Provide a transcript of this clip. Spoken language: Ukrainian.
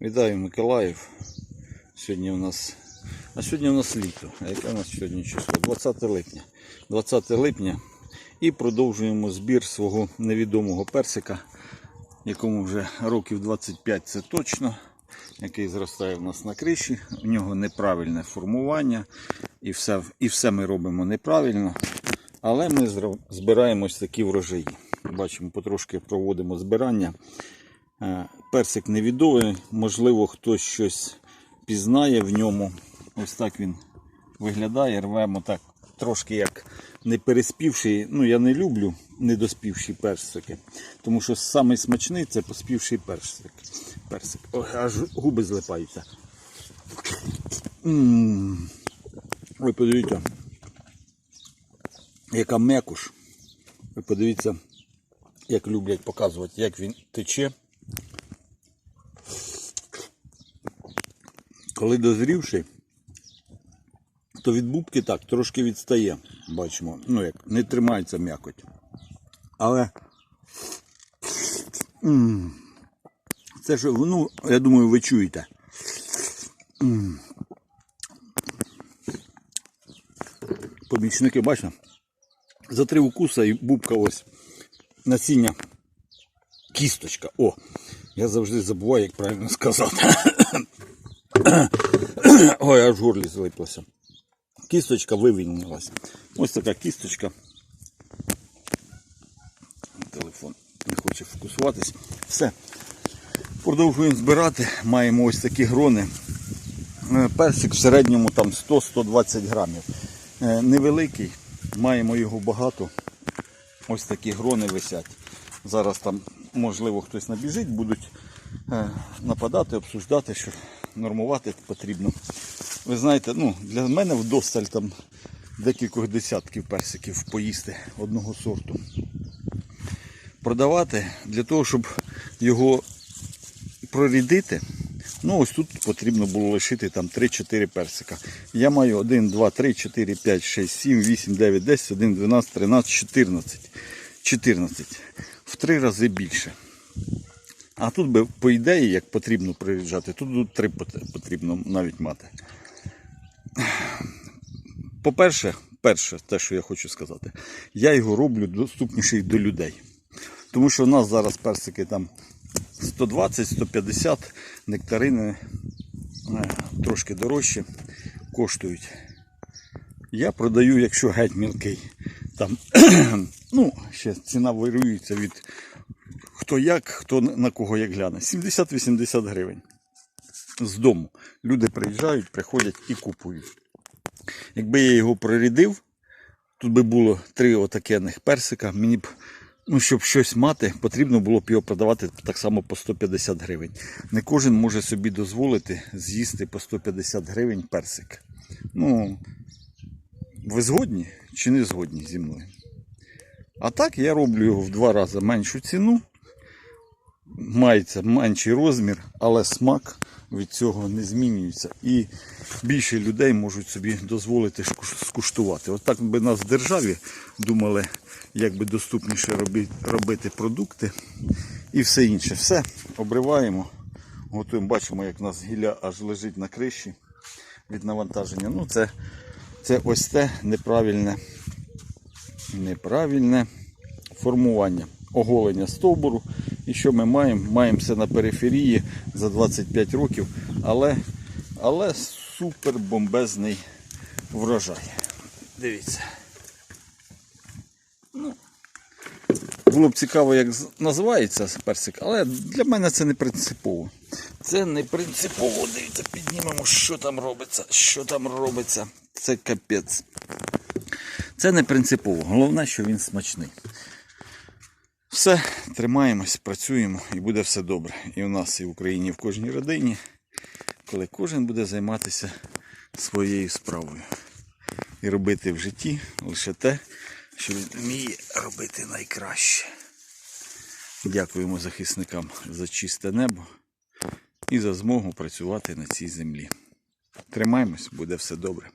Вітаю Миколаїв. Сьогодні у нас. А сьогодні у нас літо. А яке у нас сьогодні число? 20 липня. 20 липня. І продовжуємо збір свого невідомого персика, якому вже років 25 це точно, який зростає в нас на криші. У нього неправильне формування. І все, і все ми робимо неправильно. Але ми зро- збираємо такі врожаї. Бачимо, потрошки проводимо збирання. Е, Персик невідомий, можливо, хтось щось пізнає в ньому. Ось так він виглядає. Рвемо так трошки як не переспівший. Ну, я не люблю недоспівші персики. Тому що самий смачний це поспівший персик. персик. Ой, аж губи злипаються. Ой, подивіться, яка мекуш. Ви подивіться, як люблять показувати, як він тече. Коли дозрівший, то від бубки так трошки відстає. Бачимо. Ну як, не тримається м'якоть. Але це ж, ну, я думаю, ви чуєте. Помічники, бачите? За три укуса і бубка ось насіння. Кісточка. О! Я завжди забуваю, як правильно сказати. Ой, аж горлі злиплося. Кісточка вивільнилась. Ось така кісточка. Телефон не хоче фокусуватись. Все. Продовжуємо збирати. Маємо ось такі грони. Е, Персик в середньому там 100-120 грамів. Е, Невеликий, маємо його багато. Ось такі грони висять. Зараз там, можливо, хтось набіжить, будуть е, нападати, обсуждати, що нормувати потрібно. Ви знаєте, ну, для мене вдосталь там декількох десятків персиків поїсти одного сорту. Продавати для того, щоб його прорідити. Ну, ось тут потрібно було лишити там 3-4 персика. Я маю 1, 2, 3, 4, 5, 6, 7, 8, 9, 10, 11, 12, 13, 14. 14. В три рази більше. А тут би, по ідеї, як потрібно приріджати, тут три потрібно навіть мати. По-перше, перше, те, що я хочу сказати, я його роблю доступніший до людей. Тому що у нас зараз персики там 120-150 нектарини е, трошки дорожче коштують. Я продаю, якщо геть мілкий. Там, ну, ще ціна варіюється від хто як, хто на кого як гляне. 70-80 гривень з дому. Люди приїжджають, приходять і купують. Якби я його прорядив, тут би було три отакенних персика. Мені б, ну, щоб щось мати, потрібно було б його продавати так само по 150 гривень. Не кожен може собі дозволити з'їсти по 150 гривень персик. Ну, ви згодні чи не згодні зі мною? А так я роблю його в два рази меншу ціну. Мається менший розмір, але смак від цього не змінюється. І більше людей можуть собі дозволити скуштувати. От так би нас в державі думали, як би доступніше робити продукти і все інше. Все обриваємо, готуємо. Бачимо, як у нас гілля аж лежить на криші від навантаження. Ну, це, це ось те неправильне, неправильне формування. Оголення стовбуру. І що ми маємо? Маємо все на периферії за 25 років, але, але супер бомбезний врожай. Дивіться. Ну, було б цікаво, як називається персик, але для мене це не принципово. Це не принципово. Дивіться, піднімемо, що там робиться. Що там робиться. Це капець. Це не принципово. Головне, що він смачний. Все, тримаємось, працюємо і буде все добре. І у нас, і в Україні, і в кожній родині, коли кожен буде займатися своєю справою. І робити в житті лише те, що він вміє робити найкраще. Дякуємо захисникам за чисте небо і за змогу працювати на цій землі. Тримаємось, буде все добре.